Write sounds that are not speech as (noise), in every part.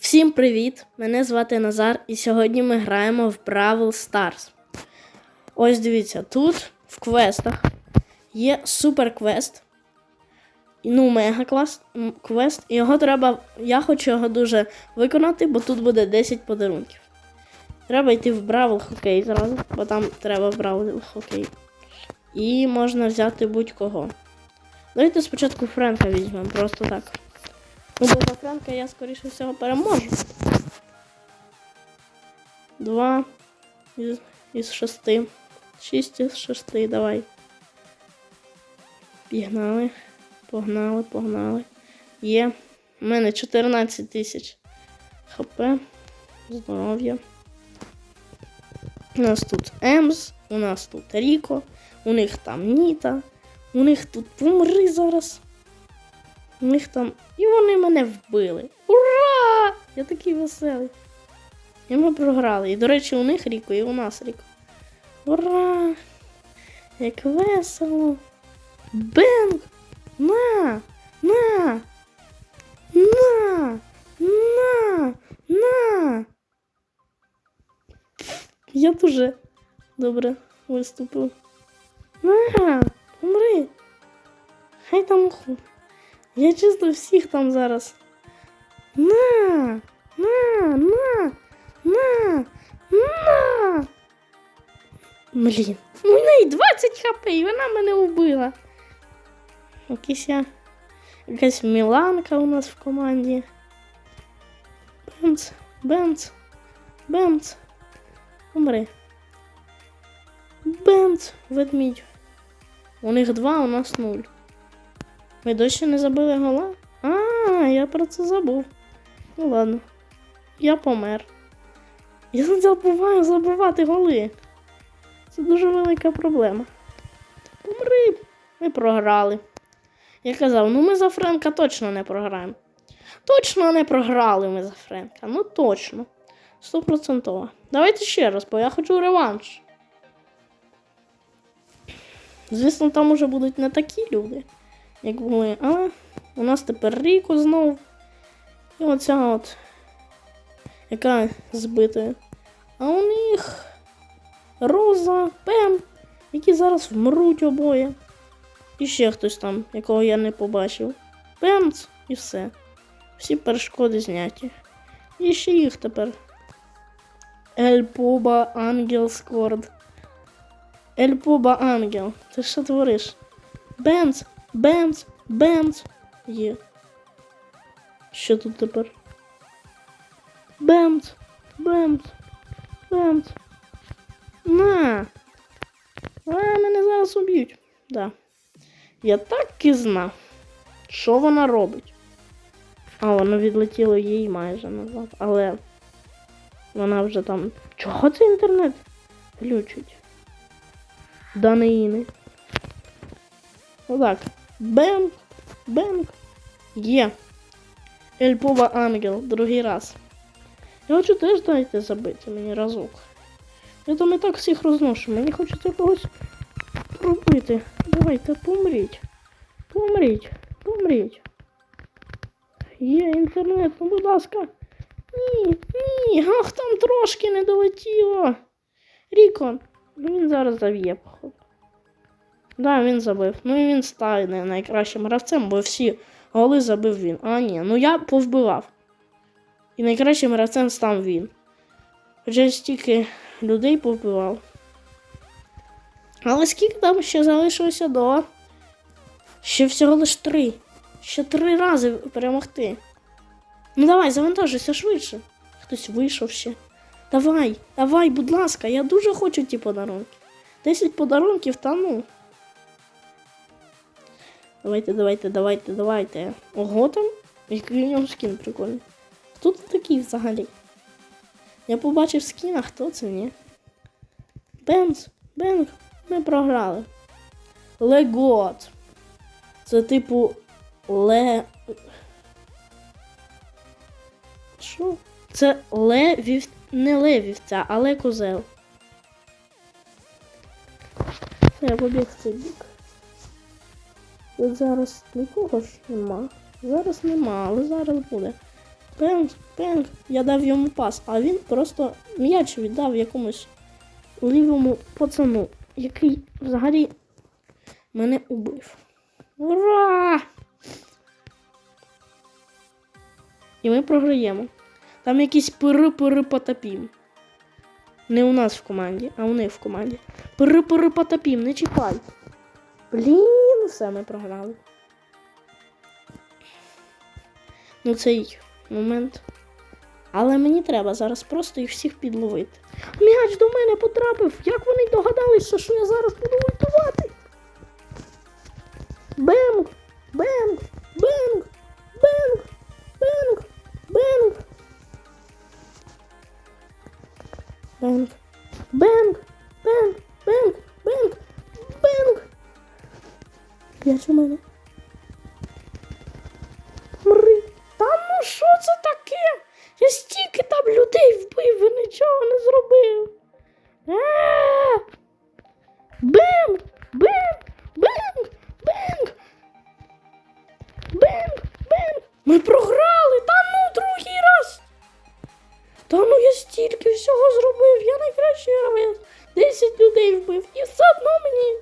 Всім привіт! Мене звати Назар, і сьогодні ми граємо в Бравл Stars. Ось дивіться, тут в квестах є супер квест. Ну, мега квест, його треба. Я хочу його дуже виконати, бо тут буде 10 подарунків. Треба йти в Бравл хокей зразу, бо там треба в Бравл хокей. І можна взяти будь-кого. Давайте спочатку Френка візьмемо, просто так. Ну, бо за я, скоріше всього, переможу. Два із, із шести. Шість із шести, давай. Пігнали. Погнали, погнали. Є. У мене 14 тисяч хп. Здоров'я. У нас тут Емс, у нас тут Ріко, у них там Ніта, у них тут помри зараз. У них там. І вони мене вбили. Ура! Я такий веселий. І ми програли. І, до речі, у них Ріко, і у нас Ріко. Ура! Як весело! Бенг! На! На! На! На! На! Я дуже добре виступив. На! Помри! Хай там ху. Я чисто всіх там зараз. На! На! На! На! На! Блін. У неї 20 хп, і вона мене вбила. Якась я. Якась Міланка у нас в команді. Бемц, бемц, бемц. Умри. Бемц, ведмідь. У них два, у нас нуль. Ми досі не забили гола? А, я про це забув. Ну ладно. Я помер. Я забуваю забивати голи. Це дуже велика проблема. Помри. Ми програли. Я казав, ну ми за Френка точно не програємо. Точно не програли ми за Френка. Ну точно. Стопроцентово. Давайте ще раз, бо я хочу реванш. Звісно, там уже будуть не такі люди, як були, але у нас тепер Ріко знов. І оця от, яка збита. А у них Роза, Пем, які зараз вмруть обоє. І ще хтось там, якого я не побачив. Пемц і все. Всі перешкоди зняті. І ще їх тепер. Ель Пуба Ангел Скорд. Ель Ангел. Ти що твориш? Бемц, бемц, бемц. Є. Що тут тепер? Бемц, бемц, бемц. На. А, мене зараз уб'ють. Да. Я так і знав. Що вона робить? А, воно відлетіло їй майже назад. Але вона вже там. Чого це інтернет глючить? Даниїни. Отак. Бенк. Бенк. Є. Ельпова ангел. Другий раз. Я хочу теж дайте забити мені разок. Я там і так всіх розношу. Мені хочеться когось робити. Давайте помріть. Помріть. Помріть. Є інтернет, ну будь ласка. Ні, ні, ах, там трошки не долетіло. Ріко, ну він зараз заб'є, походу. Да, він забив. Ну і він стане найкращим гравцем, бо всі голи забив він. А, ні, ну я повбивав. І найкращим гравцем став він. Я стільки людей повбивав. Але скільки там ще залишилося до? Ще всього лиш три. Ще три рази перемогти. Ну давай, завантажуйся швидше. Хтось вийшов ще. Давай, давай, будь ласка, я дуже хочу ті подарунки. 10 подарунків, та ну. Давайте, давайте, давайте, давайте. Ого там. Який у нього скін прикольний. Хто тут такий взагалі? Я побачив скін, а хто це ні? Бенз, Бенг, ми програли. Легот. Це типу ле. Що? Це ле вів... не ле вівця, а ле козел. Я побіг цей бік. Зараз нікого ж нема. Зараз нема, але зараз буде. Пенк, пенк. Я дав йому пас, а він просто м'яч віддав якомусь лівому пацану, який взагалі мене убив. Ура! І ми програємо. Там якийсь пири-пири потапім. Не у нас в команді, а у них в команді. Пири-пири потапім, не чіпай. Блін, все ми програли. Ну, цей момент. Але мені треба зараз просто їх всіх підловити. М'яч до мене потрапив. Як вони догадалися, що я зараз буду ультувати? Бенг! М'яч у мене. Мри. Та ну що це таке? Я стільки там людей вбив і нічого не зробив. А! Бенг! Бенг! Бенг! Бенг! Бенг! Бенг! Ми програли! Та ну другий раз! Та ну я стільки всього зробив, я найкращий гравець. Десять людей вбив. І все одно мені.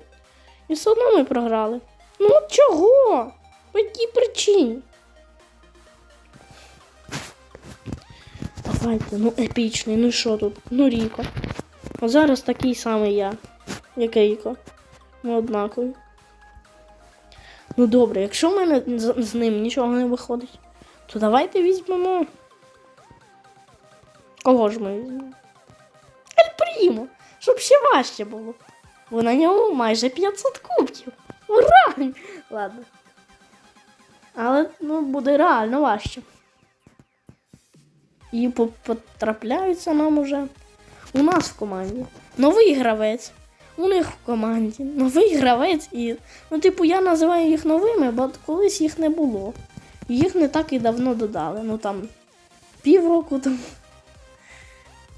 І все одно ми програли. Ну чого? По якій причині? Давайте, ну епічний, ну що тут? Ну Ріко. А зараз такий самий я, як Ріко. Ми однакові. Ну добре, якщо в мене з ним нічого не виходить, то давайте візьмемо. Кого ж ми візьмемо? Ель Прімо, щоб ще важче було. Бо на ньому майже 500 кубків. Ура! Ладно. Але ну, буде реально важче. І потрапляються нам уже у нас в команді. Новий гравець. У них в команді. Новий гравець і. Ну, типу, я називаю їх новими, бо колись їх не було. Їх не так і давно додали. Ну там півроку тому.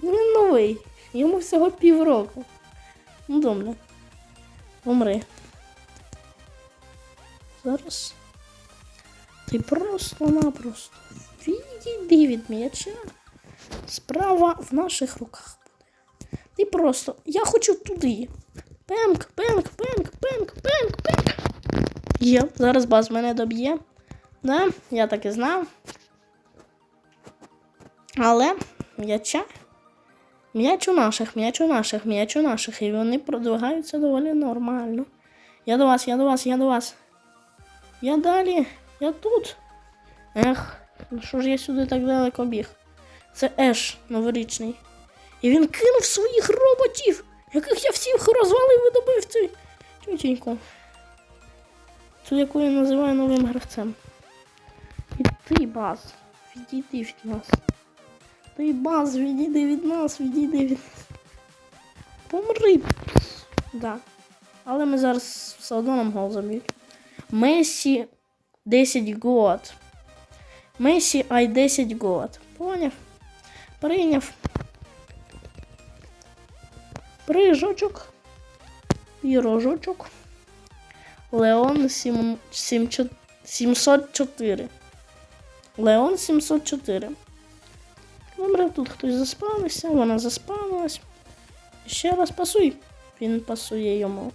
Ну, Він новий. Йому всього півроку. Ну, добре. Умри. Зараз. Ти просто-напросто відійди від м'яча. Справа в наших руках буде. Ти просто. Я хочу туди. Пенк, пенк, пенк, пенк, пенк, пенк. Є, зараз баз мене доб'є. Да, я так і знав. Але м'яча. М'яч у наших, м'яч у наших, м'яч у наших. І вони продвигаються доволі нормально. Я до вас, я до вас, я до вас. Я далі, я тут. Ех, ну що ж я сюди так далеко біг? Це Еш новорічний. І він кинув своїх роботів, яких я всіх розвалив і добив цей тютеньку. Цю, яку я називаю новим гравцем. І ти, баз, відійди від нас. Ти баз, відійди від нас, відійди від нас. Помри. Да. Але ми зараз все одно нам гол заб'ють. Месі 10 год. Месі ай 10 год. Поняв? Прийняв. Прижочок. Пірожочок. Леон 7, 7, 704. Леон 704. Добре, тут хтось заспавнився, вона заспавнилась. Ще раз пасуй. Він пасує йому.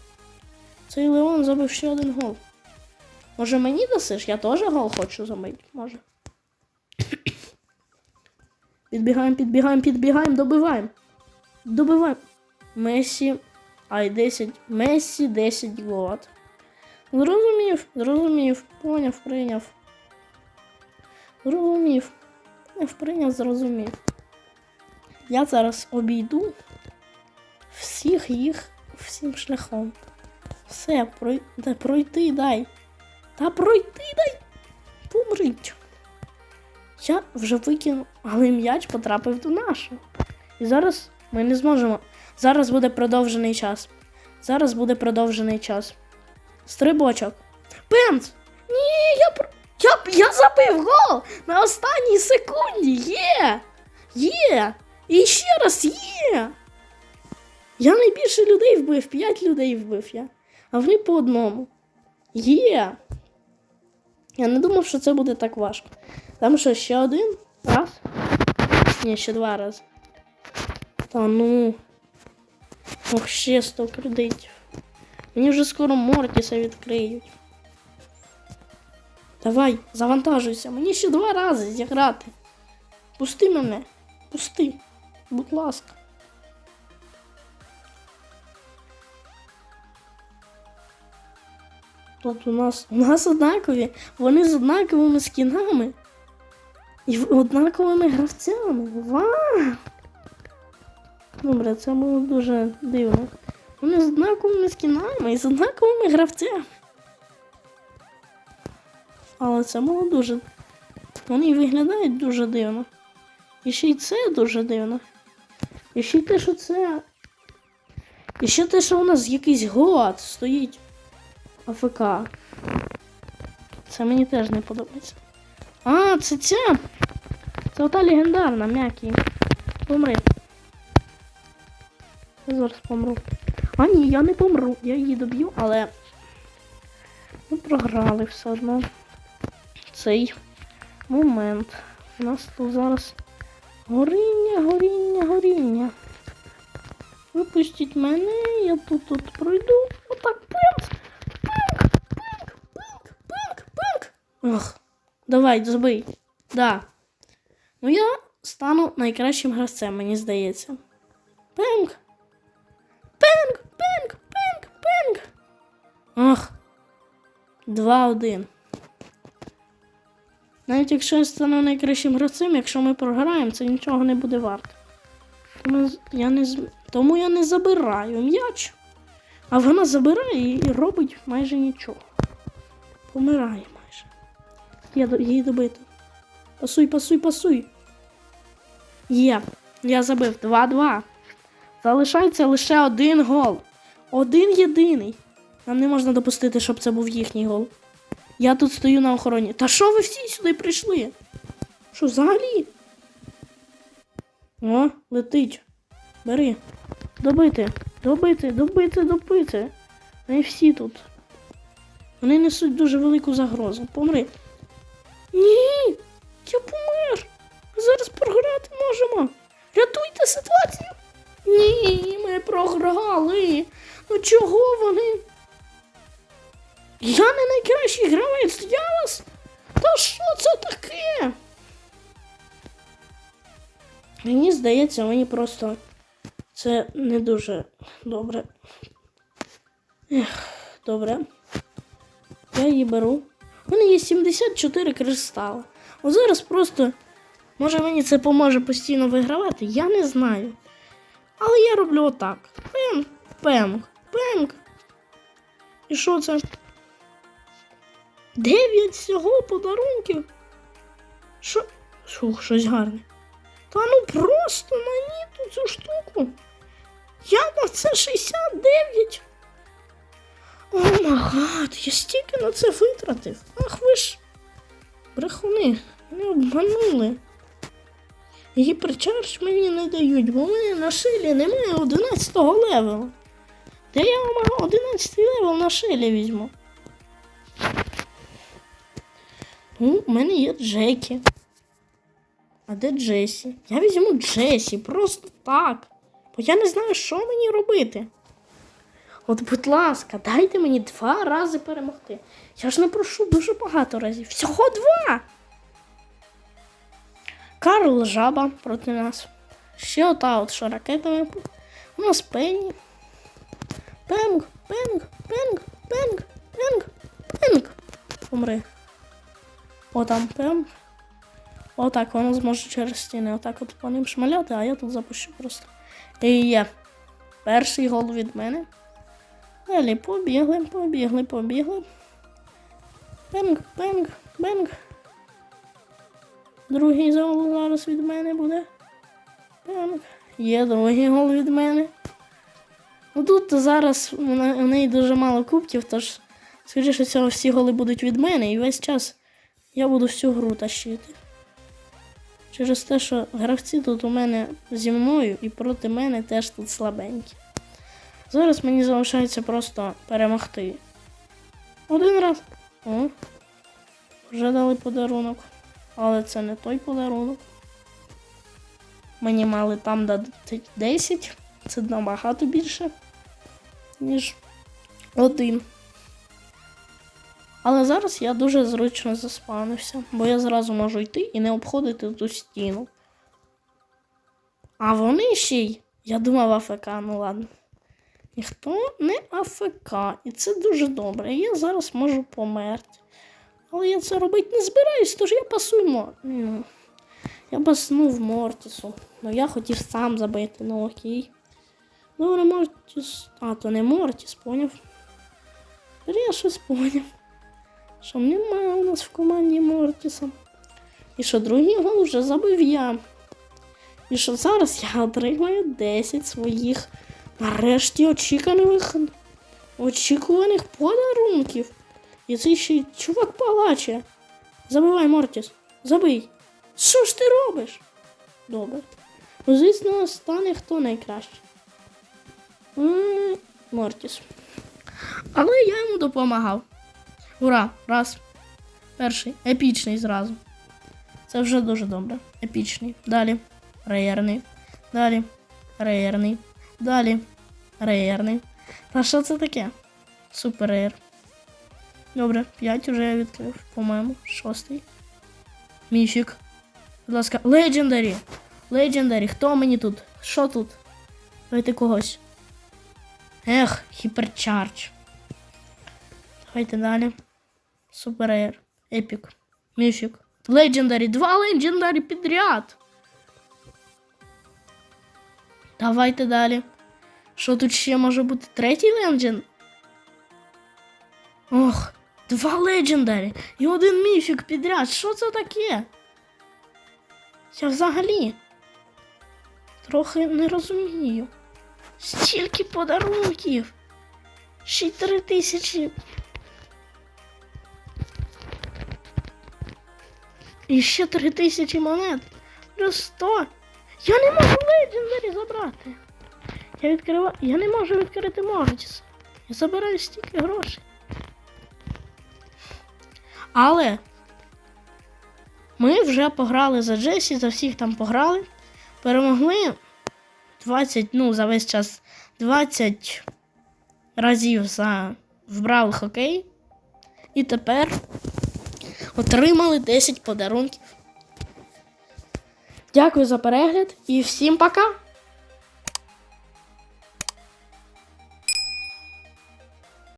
Цей Леон забив ще один гол. Може мені дасиш? Я теж гол хочу забити. Може. (coughs) Підбігаємо, підбігаємо, підбігаємо, добиваємо. Добиваємо. Месі. Ай, 10. Месі 10 год. Зрозумів, зрозумів, поняв, прийняв. Зрозумів. Поняв, прийняв, зрозумів. Я зараз обійду всіх їх всім шляхом. Все, прой... Та пройти дай. Та пройти дай. Помрить. Я вже викинув, але м'яч потрапив до нашого. І зараз ми не зможемо. Зараз буде продовжений час. Зараз буде продовжений час. Стрибочок. Пенс! Ні, я я, я забив гол на останній секунді. Є! Є! І ще раз є! Я найбільше людей вбив, п'ять людей вбив я. А вони по одному. Є! Я не думав, що це буде так важко. Там що, ще один? Раз. Ні, ще два рази. Та ну. Ох, ще 100 кредитів. Мені вже скоро Мортіса відкриють. Давай, завантажуйся. Мені ще два рази зіграти. Пусти мене. Пусти. Будь ласка. Тут у нас. У нас однакові. Вони з однаковими скінами. І однаковими гравцями. Вау! Добре, це було дуже дивно. Вони з однаковими скінами і з однаковими гравцями. Але це було дуже. Вони виглядають дуже дивно. І ще й це дуже дивно. І ще й те, що це. І ще те, що у нас якийсь год стоїть АФК. Це мені теж не подобається. А, це ця. Це ота легендарна, м'який. Помри. Я зараз помру. А ні, я не помру. Я її доб'ю, але ми програли все одно. Цей момент. У нас тут зараз горіння, горіння, горіння. Випустіть мене, я тут пройду. Ох, давай, забий. Да. Ну я стану найкращим гравцем, мені здається. Пинк. Пинк, пинк, пинк, пинк. Ох. 2-1. Навіть якщо я стану найкращим гравцем, якщо ми програємо, це нічого не буде варто. Тому я не, Тому я не забираю м'яч. А вона забирає і робить майже нічого. Помирає. Я її добити. Пасуй, пасуй, пасуй. Є. Я забив 2-2. Залишається лише один гол. Один єдиний. Нам не можна допустити, щоб це був їхній гол. Я тут стою на охороні. Та що ви всі сюди прийшли? Що взагалі? О, летить. Бери. Добити. Добити, добити, добити. Не всі тут. Вони несуть дуже велику загрозу. Помри. Ні! Я помер! Зараз програти можемо. Рятуйте ситуацію. Ні, ми програли. Ну чого вони? Я не найкращий гравець, я вас. Та що це таке? Мені здається, мені просто це не дуже добре. Ех, добре. Я її беру. У мене є 74 кристали. От зараз просто. Може мені це поможе постійно вигравати? Я не знаю. Але я роблю отак. Пенк, пенк, пенк. І що це? Дев'ять всього подарунків. Що? Фух, щось гарне. Та ну просто мені тут цю штуку. Я на це 69. О магад, я стільки на це витратив. Ах ви ж. Брехуни, мене обманули. Гіперчардж мені не дають, бо в мене на шилі немає 11 левела. Де я вам 11 левел на шилі візьму? Ну, у мене є Джекі. А де Джесі? Я візьму Джесі, просто так. Бо я не знаю, що мені робити. От, будь ласка, дайте мені два рази перемогти. Я ж не прошу дуже багато разів. Всього два. Карл жаба проти нас. Ще ота от що ракетами. У нас Пенні. Пенг, пенг, пенг, пенг, пенг, пенг. Помри. О, там пенг. Отак, воно зможе через стіни. Отак от по ним шмаляти, а я тут запущу просто. І є. Перший гол від мене. Далі побігли, побігли, побігли. Пенг, пенг, пенг. Другий гол зараз від мене буде. Пенг. Є другий гол від мене. Ну тут зараз у неї дуже мало кубків, тож, скоріше всього, всі голи будуть від мене, і весь час я буду всю гру тащити. Через те, що гравці тут у мене зі мною і проти мене теж тут слабенькі. Зараз мені залишається просто перемогти. Один раз. О, вже дали подарунок. Але це не той подарунок. Мені мали там дати 10. Це набагато більше, ніж один. Але зараз я дуже зручно заспавнився, бо я зразу можу йти і не обходити ту стіну. А вони ще й. Я думав АФК, ну ладно. Ніхто не АФК. І це дуже добре. Я зараз можу померти. Але я це робити не збираюсь, тож я пасую Мор... Я паснув Мортісу. Ну я хотів сам забити, ну окей. Добре, Мортіс. А, то не Мортіс, поняв. Я щось поняв. Що немає у нас в команді Мортіса. І що другий гол вже забив я. І що зараз я отримаю 10 своїх нарешті очікуваних, очікуваних подарунків. І цей ще й чувак палаче. Забивай, Мортіс. Забий. Що ж ти робиш? Добре. Ну, звісно, стане хто найкраще. Мортіс. Але я йому допомагав. Ура! Раз. Перший. Епічний зразу. Це вже дуже добре. Епічний. Далі. Реєрний. Далі. Реєрний. Далі. Реєрний. Та що це таке? Супер реєр. Добре, 5 вже відкрив, по-моєму. Шостий. Міфік. Будь ласка, Legendary. Legendary. Хто мені тут? Що тут? Давайте когось. Ех, Hypercharge. Давайте далі. Супер Air. Епік. Міфік. Legendary. Два Legendary підряд. Давайте далі. Що тут ще може бути? Третій Legend? Ох, два Legendary і один міфік підряд. Що це таке? Я взагалі трохи не розумію. Стільки подарунків. Ще й три тисячі. І ще три тисячі монет. Плюс сто. Я не можу Legendary забрати. Я відкриваю. Я не можу відкрити Мортіс. Я забираю стільки грошей. Але ми вже пограли за Джесі, за всіх там пограли. Перемогли 20, ну, за весь час 20 разів за вбрали хокей. І тепер отримали 10 подарунків. Дякую за перегляд і всім пока!